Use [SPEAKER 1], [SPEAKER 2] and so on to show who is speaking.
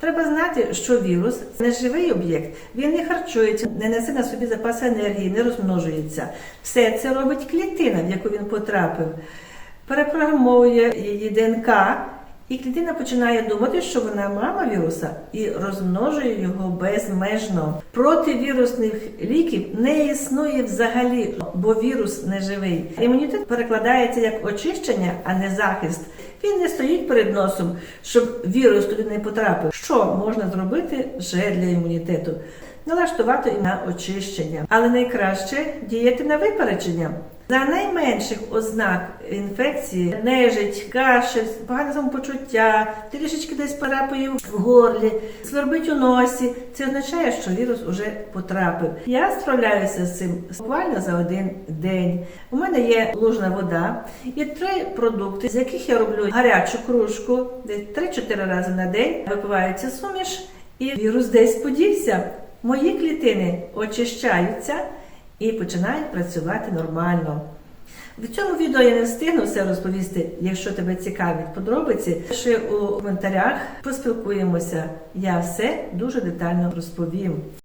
[SPEAKER 1] Треба знати, що вірус не живий об'єкт, він не харчується, не несе на собі запаси енергії, не розмножується. Все це робить клітина, в яку він потрапив, перепрограмовує її ДНК, і клітина починає думати, що вона мама віруса і розмножує його безмежно. Противірусних ліків не існує взагалі, бо вірус не живий. Імунітет перекладається як очищення, а не захист. Він не стоїть перед носом, щоб вірус туди не потрапив. Що можна зробити вже для імунітету? Налаштувати на очищення, але найкраще діяти на випередження. За найменших ознак інфекції нежить, кашель, погане самопочуття, трішечки десь парапає в горлі, свербить у носі. Це означає, що вірус уже потрапив. Я справляюся з цим буквально за один день. У мене є лужна вода і три продукти, з яких я роблю гарячу кружку, десь 3-4 рази на день. Випивається суміш, і вірус десь подівся. Мої клітини очищаються і починають працювати нормально. В цьому відео я не встигну все розповісти. Якщо тебе цікавить подробиці, пиши у коментарях, поспілкуємося. Я все дуже детально розповім.